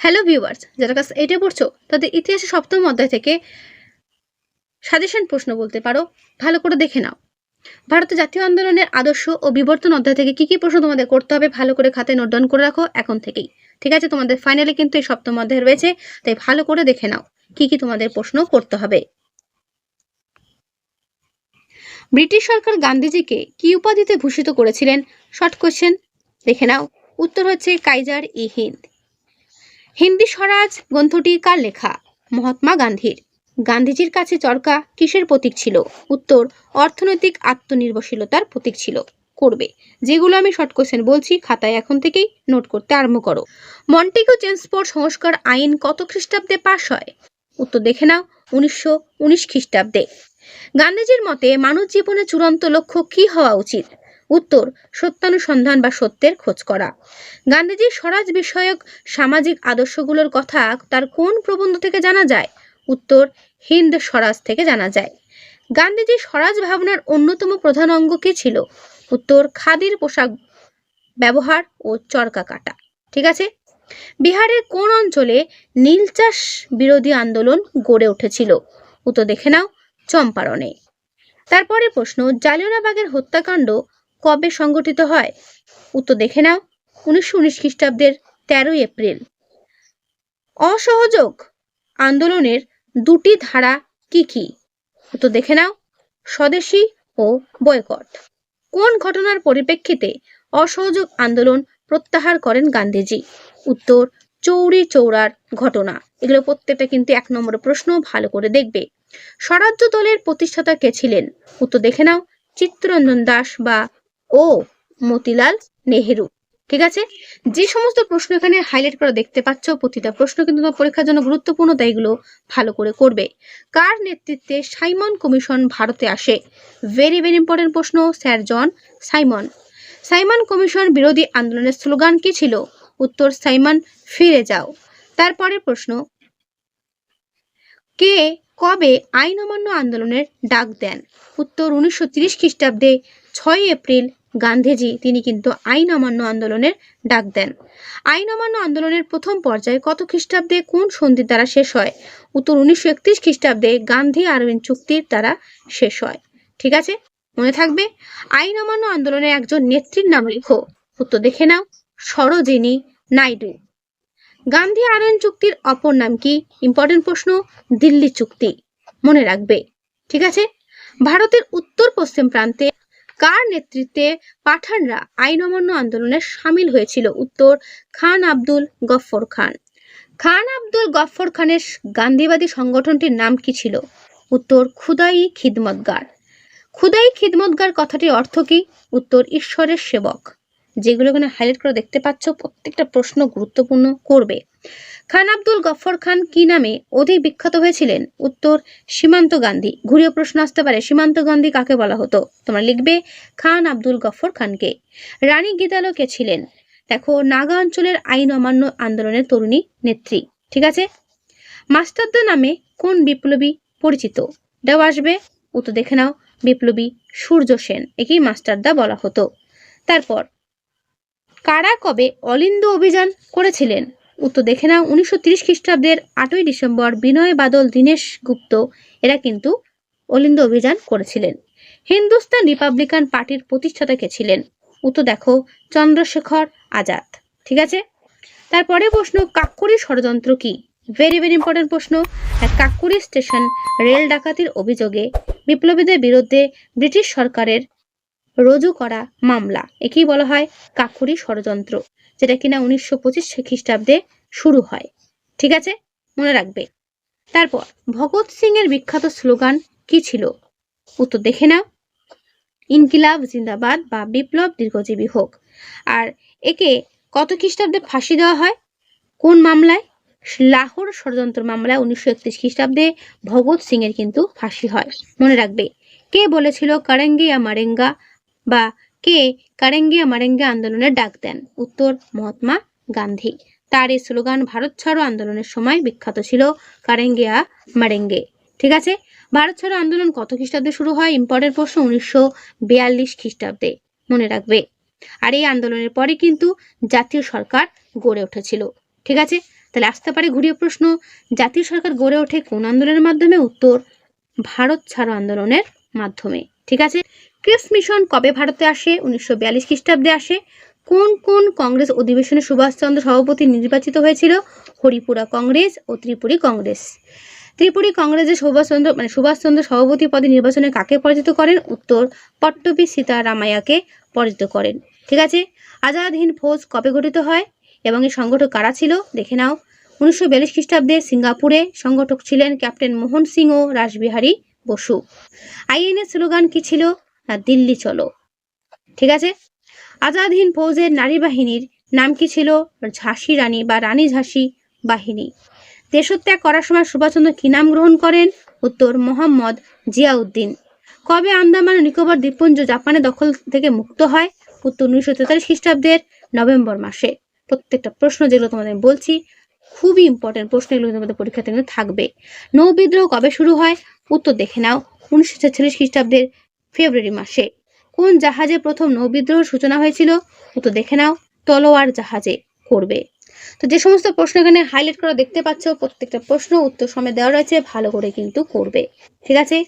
Hello viewers যারা কাছে এটা পড়ছো, তাদের ইতিহাসে সপ্তম অধ্যায় থেকে সাজেশন প্রশ্ন বলতে পারো, ভালো করে দেখে নাও। ভারতের জাতীয় আন্দোলনের আদর্শ ও বিবর্তন অধ্যায় থেকে কি কি প্রশ্ন তোমাদের করতে হবে, ভালো করে খাতে নোট ডাউন করে রাখো এখন থেকেই। ঠিক আছে, তোমাদের ফাইনালে কিন্তু এই সপ্তম অধ্যায় রয়েছে, তাই ভালো করে দেখে নাও কি কি তোমাদের প্রশ্ন করতে হবে। ব্রিটিশ সরকার গান্ধীজিকে কি উপাধিতে ভূষিত করেছিলেন? শর্ট কোশ্চেন দেখে নাও। উত্তর হচ্ছে কাইজার ই হিন্দ। হিন্দি স্বরাজ গ্রন্থটি কার লেখা মহাত্মা গান্ধীর। গান্ধীজির কাছে চরকা কিসের প্রতীক ছিল? উত্তর, অর্থনৈতিক আত্মনির্ভরশীলতার প্রতীক ছিল। করবে। যেগুলো আমি শর্ট কোশ্চেন বলছি, খাতায় এখন থেকেই নোট করতে আরম্ভ করো। মন্টিগো চেন্সপোর্ট সংস্কার আইন কত খ্রিস্টাব্দে পাশ হয়? উত্তর দেখে নাও, উনিশশো উনিশ খ্রিস্টাব্দে। গান্ধীজির মতে, মানব জীবনের চূড়ান্ত লক্ষ্য কি হওয়া উচিত? উত্তর, সত্যানুসন্ধান বা সত্যের খোঁজ করা। গান্ধীজির স্বরাজ বিষয়ক সামাজিক আদর্শগুলোর কথা তার কোন প্রবন্ধ থেকে জানা যায়? উত্তর, হিন্দ স্বরাজ থেকে জানা যায়। গান্ধীজির স্বরাজ ভাবনার অন্যতম প্রধান অঙ্গ কি ছিল? উত্তর, খাদির পোশাক ব্যবহার ও চরকা কাটা। ঠিক আছে? বিহারের কোন অঞ্চলে নীল চাষ বিরোধী আন্দোলন গড়ে উঠেছিল? উত্তর দেখে নাও, চম্পারণে। তারপরে প্রশ্ন জালিয়ানাবাগের হত্যাকাণ্ড কবে সংগঠিত হয়? উত্তর দেখে নাও। উনিশশো উনিশ খ্রিস্টাব্দের তেরোই এপ্রিল। অসহযোগ আন্দোলনের দুটি ধারা কি কি? উত্তর দেখে নাও। স্বদেশী ও বয়কট। কোন ঘটনার পরিপ্রেক্ষিতে অসহযোগ আন্দোলন প্রত্যাহার করেন গান্ধীজি? উত্তর, চৌরি চৌরার ঘটনা। এগুলো প্রত্যেকটা কিন্তু এক নম্বর প্রশ্ন, ভালো করে দেখবে। স্বরাজ্য দলের প্রতিষ্ঠাতা কে ছিলেন? উত্তর দেখে নাও। চিত্তরঞ্জন দাস বা ও মতিলাল নেহেরু, ঠিক আছে? যে সমস্ত প্রশ্ন এখানে হাইলাইট করে দেখতে পাচ্ছ, প্রতিটা প্রশ্ন কিন্তু তোমার পরীক্ষার জন্য গুরুত্বপূর্ণ, তাই এগুলো ভালো করে করবে। কার নেতৃত্বে সাইমন কমিশন ভারতে আসে? ভেরি ভেরি ইম্পর্টেন্ট প্রশ্ন, sir John Simon. Simon commission বিরোধী আন্দোলনের স্লোগান কি ছিল? উত্তর, সাইমন, ফিরে যাও। তারপরের প্রশ্ন, কে কবে আইন অমান্য আন্দোলনের ডাক দেন? উত্তর, উনিশশো খ্রিস্টাব্দে ছয় এপ্রিল গান্ধীজি, তিনি কিন্তু আইন অমান্য আন্দোলনের ডাক দেন। আইন অমান্য আন্দোলনের প্রথম পর্যায়ে কত খ্রিস্টাব্দে কোন সন্ধির দ্বারা শেষ হয়? উত্তর উনিশশো একত্রিশ খ্রিস্টাব্দে গান্ধী আরবিন চুক্তির দ্বারা শেষ হয়। ঠিক আছে? মনে থাকবে? আইন অমান্য আন্দোলনের একজন নেত্রীর নাম লেখো। উত্তর দেখে নাও। সরোজিনী নাইডু। গান্ধী আরবিন চুক্তির অপর নাম কি? ইম্পর্টেন্ট প্রশ্ন, দিল্লি চুক্তি। মনে রাখবে। ঠিক আছে? ভারতের উত্তর পশ্চিম প্রান্তে কার নেতৃত্বে পাঠানরা আইন অমান্য আন্দোলনে সামিল হয়েছিল? উত্তর, খান আব্দুল গফর খান। খান আব্দুল গফর খানের গান্ধীবাদী সংগঠনটির নাম কি ছিল? উত্তর, খুদাই খিদমতগার। খুদাই খিদমতগার কথাটির অর্থ কি? উত্তর, ঈশ্বরের সেবক। যেগুলো এখানে হাইলাইট করে দেখতে পাচ্ছ, প্রত্যেকটা প্রশ্ন গুরুত্বপূর্ণ করবে। খান আব্দুল গফর খান কি নামে অধিক বিখ্যাত হয়েছিলেন? উত্তর, সীমান্ত গান্ধী। ঘুরিয়ে প্রশ্ন আসতে পারে, সীমান্ত গান্ধী কাকে বলা হতো? তোমরা লিখবে খান আব্দুল গফর খানকে। রানী গীতালো কে ছিলেন, দেখো, নাগা অঞ্চলের আইন অমান্য আন্দোলনের তরুণী নেত্রী, ঠিক আছে? মাস্টারদা নামে কোন বিপ্লবী পরিচিত? এটাও আসবে, উত্তর দেখে নাও, বিপ্লবী সূর্য সেন, একেই মাস্টারদা বলা হতো। তারপর, কারা কবে অলিন্দ অভিযান করেছিলেন? উত্তর দেখে নাও, উনিশশো খ্রিস্টাব্দের আটই ডিসেম্বর বিনয় বাদল দীনেশ গুপ্ত, এরা কিন্তু অলিন্দ অভিযান করেছিলেন। হিন্দুস্তান রিপাবলিকান পার্টির প্রতিষ্ঠাতা কে ছিলেন? উত্তর দেখো, চন্দ্রশেখর আজাদ। ঠিক আছে? তারপরে প্রশ্ন কাকুরি ষড়যন্ত্র কি? ভেরি ভেরি ইম্পর্টেন্ট প্রশ্ন। কাকুরি স্টেশন রেল ডাকাতির অভিযোগে বিপ্লবীদের বিরুদ্ধে ব্রিটিশ সরকারের রুজু করা মামলা, একেই বলা হয় কাকুরি ষড়যন্ত্র, যেটা কিনা উনিশশো পঁচিশ খ্রিস্টাব্দে শুরু হয়। ঠিক আছে? মনে রাখবে। তারপর, ভগৎ সিং এর বিখ্যাত স্লোগান কি ছিল? উত্তর দেখে নাও। ইনকিলাব, জিন্দাবাদ বা বিপ্লব দীর্ঘজীবী হোক। আর একে কত খ্রিস্টাব্দে ফাঁসি দেওয়া হয়? কোন মামলায়? লাহোর ষড়যন্ত্র মামলায় উনিশশো একত্রিশ খ্রিস্টাব্দে ভগৎ সিং এর কিন্তু ফাঁসি হয়। মনে রাখবে। কে বলেছিল, কারেঙ্গে মারেঙ্গা বা কে কারেঙ্গিয়া মারেঙ্গে আন্দোলনের ডাক দেন। উত্তর, মহাত্মা গান্ধী। তার এই স্লোগান ভারত ছাড়ো আন্দোলনের সময় বিখ্যাত ছিল কারেঙ্গিয়া মারেঙ্গে। ঠিক আছে? ভারত ছাড়ো আন্দোলন কত খ্রিস্টাব্দে শুরু হয়? ইম্পর্টেন্ট প্রশ্ন উনিশশো বিয়াল্লিশ খ্রিস্টাব্দে। মনে রাখবে। আর এই আন্দোলনের পরে কিন্তু জাতীয় সরকার গড়ে উঠেছিল। ঠিক আছে? তাহলে আসতে পারে ঘুরিয়ে প্রশ্ন, জাতীয় সরকার গড়ে ওঠে কোন আন্দোলনের মাধ্যমে? উত্তর, ভারত ছাড়ো আন্দোলনের মাধ্যমে। ঠিক আছে? ক্রিপস মিশন কবে ভারতে আসে? উনিশশো বিয়াল্লিশ খ্রিস্টাব্দে আসে। কোন কোন কংগ্রেস অধিবেশনে সুভাষচন্দ্র সভাপতি নির্বাচিত হয়েছিল? হরিপুরা কংগ্রেস ও ত্রিপুরী কংগ্রেস। ত্রিপুরী কংগ্রেসের সুভাষচন্দ্র মানে সুভাষচন্দ্র সভাপতি পদে নির্বাচনে কাকে পরাজিত করেন? উত্তর পট্টবী সীতারামায়াকে পরাজিত করেন। ঠিক আছে? আজাদ হিন্দ ফৌজ কবে গঠিত হয়? এবং এই সংগঠক কারা ছিল? দেখে নাও। উনিশশো বিয়াল্লিশ খ্রিস্টাব্দে সিঙ্গাপুরে সংগঠক ছিলেন ক্যাপ্টেন মোহন সিং ও রাসবিহারী বসু। আইএনএ স্লোগান কি ছিল? দিল্লি চলো। ঠিক আছে? আজাদ হিন্দ ফৌজের নারী বাহিনীর নাম কি ছিল? ঝাঁসি রানী বা রানী ঝাঁসি বাহিনী। দেশত্যাগ করার সময় সুভাষচন্দ্র কি নাম গ্রহণ করেন? উত্তর, মোহাম্মদ জিয়াউদ্দিন। কবে আন্দামান নিকোবর দ্বীপপুঞ্জ জাপানের দখল থেকে মুক্ত হয়? উত্তর, উনিশশো তেতাল্লিশ খ্রিস্টাব্দের নভেম্বর মাসে। প্রত্যেকটা প্রশ্ন যেগুলো তোমাদের বলছি, খুবই ইম্পর্টেন্ট প্রশ্ন এগুলো তোমাদের পরীক্ষাতে কিন্তু থাকবে। নৌ বিদ্রোহ কবে শুরু হয়? উত্তর দেখে নাও, উনিশশো ছেচল্লিশ খ্রিস্টাব্দের ফেব্রুয়ারি মাসে। কোন জাহাজে প্রথম নৌবিদ্রোহ সূচনা হয়েছিল উত্তর দেখে নাও, তলোয়ার জাহাজে করবে। তো যে সমস্ত প্রশ্ন এখানে হাইলাইট করা দেখতে পাচ্ছ, প্রত্যেকটা প্রশ্ন উত্তর সময় দেওয়া রয়েছে, ভালো করে কিন্তু করবে। ঠিক আছে?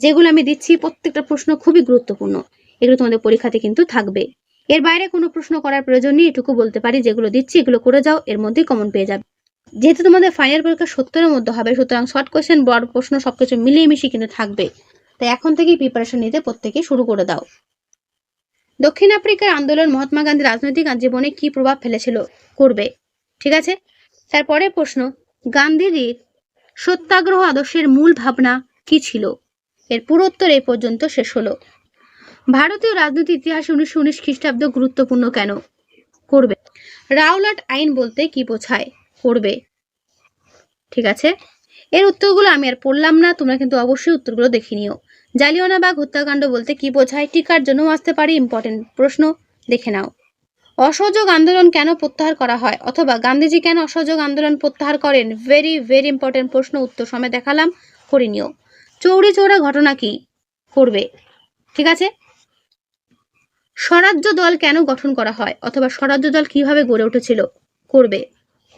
যেগুলো আমি দিচ্ছি, প্রত্যেকটা প্রশ্ন খুবই গুরুত্বপূর্ণ। এগুলো তোমাদের পরীক্ষাতে কিন্তু থাকবে। এর বাইরে কোনো প্রশ্ন করার প্রয়োজন নেই, এটুকু বলতে পারি, যেগুলো দিচ্ছি, এগুলো করে যাও, এর মধ্যে কমন পেয়ে যাবে। যেহেতু তোমাদের ফাইনাল পরীক্ষা সত্তরের মধ্যে হবে, সুতরাং শর্ট কোয়েশ্চেন বড় প্রশ্ন সবকিছু মিলিয়ে মিশিয়ে কিন্তু থাকবে। তাই এখন থেকেই প্রিপারেশন নিতে প্রত্যেকে শুরু করে দাও। দক্ষিণ আফ্রিকার আন্দোলন মহাত্মা গান্ধী রাজনৈতিক জীবনে কি প্রভাব ফেলেছিল করবে? ঠিক আছে? তারপরে প্রশ্ন গান্ধীজির সত্যাগ্রহ আদর্শের মূল ভাবনা কি ছিল? এর পুরো উত্তর এই পর্যন্ত শেষ হলো। ভারতীয় রাজনৈতিক ইতিহাসে উনিশশো উনিশ খ্রিস্টাব্দ গুরুত্বপূর্ণ কেন? করবে। রাওলাট আইন বলতে কি বোঝায়? করবে। ঠিক আছে? এর উত্তরগুলো আমি আর পড়লাম না, তোমরা কিন্তু অবশ্যই উত্তরগুলো দেখে নিও। জালিয়ানাবাগ হত্যাকাণ্ড বলতে কি বোঝায়? টিকার জন্যও আসতে পারে ইম্পর্টেন্ট প্রশ্ন, দেখে নাও। অসহযোগ আন্দোলন কেন প্রত্যাহার করা হয়? অথবা গান্ধীজি কেন অসহযোগ আন্দোলন প্রত্যাহার করেন? ভেরি ভেরি ইম্পর্টেন্ট প্রশ্ন উত্তর সময় দেখালাম, করে নিও। চৌরি চৌরা ঘটনা কি করবে? ঠিক আছে? স্বরাজ্য দল কেন গঠন করা হয়? অথবা স্বরাজ্য দল কীভাবে গড়ে উঠেছিল? করবে।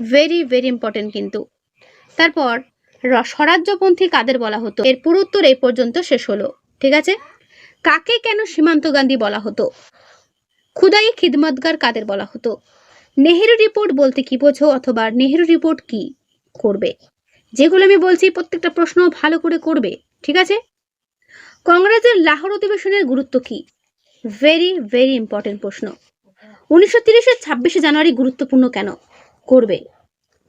ভেরি ভেরি ইম্পর্টেন্ট কিন্তু। তারপর স্বরাজ্যপন্থী কাদের বলা হতো? এর পুরো উত্তর এই পর্যন্ত শেষ হলো। ঠিক আছে? কাকে কেন সীমান্ত গান্ধী বলা হতো? খুদাই খিদমতগার কাদের বলা হতো? নেহেরু রিপোর্ট বলতে কি বোঝো অথবা নেহেরু রিপোর্ট কি করবে? যেগুলো আমি বলছি প্রত্যেকটা প্রশ্ন ভালো করে করবে। ঠিক আছে? কংগ্রেসের লাহোর অধিবেশনের গুরুত্ব কি? ভেরি ভেরি ইম্পর্টেন্ট প্রশ্ন। উনিশশো তিরিশের ছাব্বিশে জানুয়ারি গুরুত্বপূর্ণ কেন? করবে।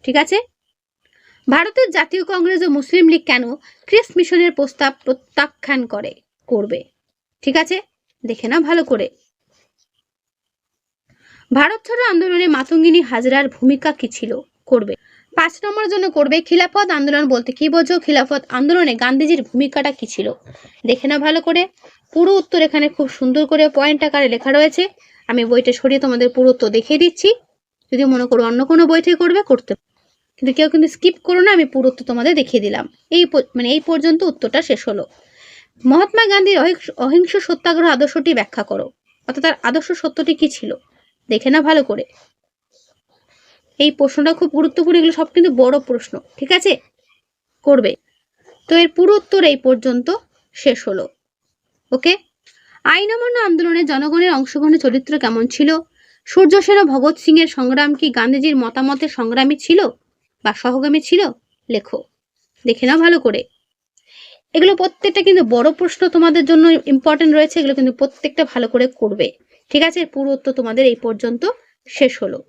ঠিক আছে? ভারতের জাতীয় কংগ্রেস ও মুসলিম লীগ কেন ক্রিস মিশনের প্রস্তাব প্রত্যাখ্যান করে, করবে? ঠিক আছে? দেখে না ভালো করে। ভারত ছাড়ো আন্দোলনে মাতঙ্গিনী হাজরার ভূমিকা কি ছিল? করবে। পাঁচ নম্বর জন্য করবে খিলাফত আন্দোলন বলতে কি বোঝো? খিলাফত আন্দোলনে গান্ধীজির ভূমিকাটা কি ছিল? দেখে না ভালো করে। পুরো উত্তর এখানে খুব সুন্দর করে পয়েন্ট আকারে লেখা রয়েছে। আমি বইটা সরিয়ে তোমাদের পুরো উত্তর দেখিয়ে দিচ্ছি। যদি মনে করো অন্য কোনো বই থেকে করবে, করতে। কিন্তু কেউ কিন্তু স্কিপ করো না, আমি পুরো তোমাদের দেখিয়ে দিলাম। এই মানে এই পর্যন্ত উত্তরটা শেষ হলো। মহাত্মা গান্ধীর অহিংস- অহিংস সত্যাগ্রহ আদর্শটি ব্যাখ্যা করো। অর্থাৎ তার আদর্শ সত্যটি কি ছিল? দেখে না ভালো করে। এই প্রশ্নটা খুব গুরুত্বপূর্ণ, এগুলো সব কিন্তু বড় প্রশ্ন, ঠিক আছে? করবে। তো এর পুরো উত্তর এই পর্যন্ত শেষ হলো। ওকে? আইন অমান্য আন্দোলনে জনগণের অংশগ্রহণের চরিত্র কেমন ছিল? সূর্য সেন ভগৎ সিং এর সংগ্রাম কি গান্ধীজির মতামতের সংগ্রামী ছিল? বা সহগামী ছিল? লেখো। দেখে নাও ভালো করে। এগুলো প্রত্যেকটা কিন্তু বড় প্রশ্ন তোমাদের জন্য ইম্পর্টেন্ট রয়েছে, এগুলো কিন্তু প্রত্যেকটা ভালো করে করবে। ঠিক আছে? পুরো উত্তর তোমাদের এই পর্যন্ত শেষ হলো।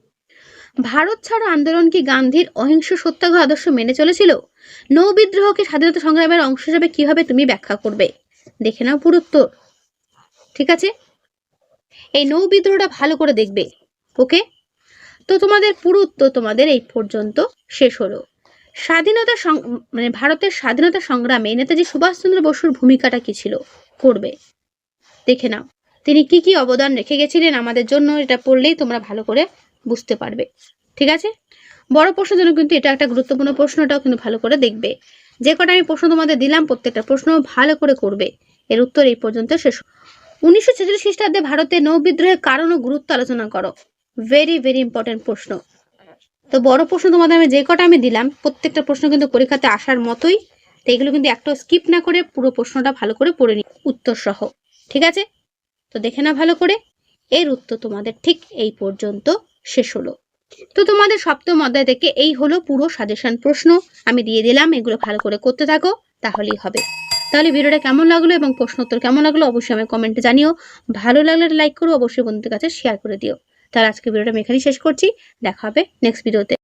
ভারত ছাড়ো আন্দোলন কি গান্ধীর অহিংস সত্যাগ্রহ আদর্শ মেনে চলেছিল? নৌ বিদ্রোহকে স্বাধীনতা সংগ্রামের অংশ হিসেবে কীভাবে তুমি ব্যাখ্যা করবে? দেখে নাও পুরো উত্তর। ঠিক আছে? এই নৌ বিদ্রোহটা ভালো করে দেখবে। ওকে? তো তোমাদের পুরো উত্তর তোমাদের এই পর্যন্ত শেষ হলো। স্বাধীনতা মানে ভারতের স্বাধীনতা সংগ্রামে নেতাজি সুভাষচন্দ্র বসুর ভূমিকাটা কি ছিল? করবে দেখে নাও। তিনি কি কি অবদান রেখে গেছিলেন আমাদের জন্য এটা পড়লেই তোমরা ভালো করে বুঝতে পারবে। ঠিক আছে? বড় প্রশ্নের জন্য কিন্তু এটা একটা গুরুত্বপূর্ণ প্রশ্নটাও কিন্তু ভালো করে দেখবে। যে কটা আমি প্রশ্ন তোমাদের দিলাম, প্রত্যেকটা প্রশ্ন ভালো করে করবে। এর উত্তর এই পর্যন্ত শেষ। উনিশশো ছেচল্লিশ খ্রিস্টাব্দে ভারতের নৌ বিদ্রোহের কারণ ও গুরুত্ব আলোচনা করো। ভেরি ভেরি ইম্পর্টেন্ট প্রশ্ন। তো বড় প্রশ্ন তোমাদের আমি যে কটা আমি দিলাম, প্রত্যেকটা প্রশ্ন কিন্তু পরীক্ষাতে আসার মতোই, তো এগুলো কিন্তু একটা স্কিপ না করে পুরো প্রশ্নটা ভালো করে পড়ে নি উত্তর সহ, ঠিক আছে? তো দেখে না ভালো করে। এর উত্তর তোমাদের ঠিক এই পর্যন্ত শেষ হলো। তো তোমাদের সপ্তম অধ্যায় থেকে এই হলো পুরো সাজেশন প্রশ্ন। আমি দিয়ে দিলাম, এগুলো ভালো করে করতে থাকো, তাহলেই হবে। তাহলে ভিডিওটা কেমন লাগল এবং প্রশ্ন উত্তর কেমন লাগল অবশ্যই আমি কমেন্টে জানিও। ভালো লাগলে লাইক করো, অবশ্যই বন্ধুদের কাছে শেয়ার করে দিও। তাহলে আজকে ভিডিওটা আমি এখানেই শেষ করছি। দেখা হবে নেক্সট ভিডিওতে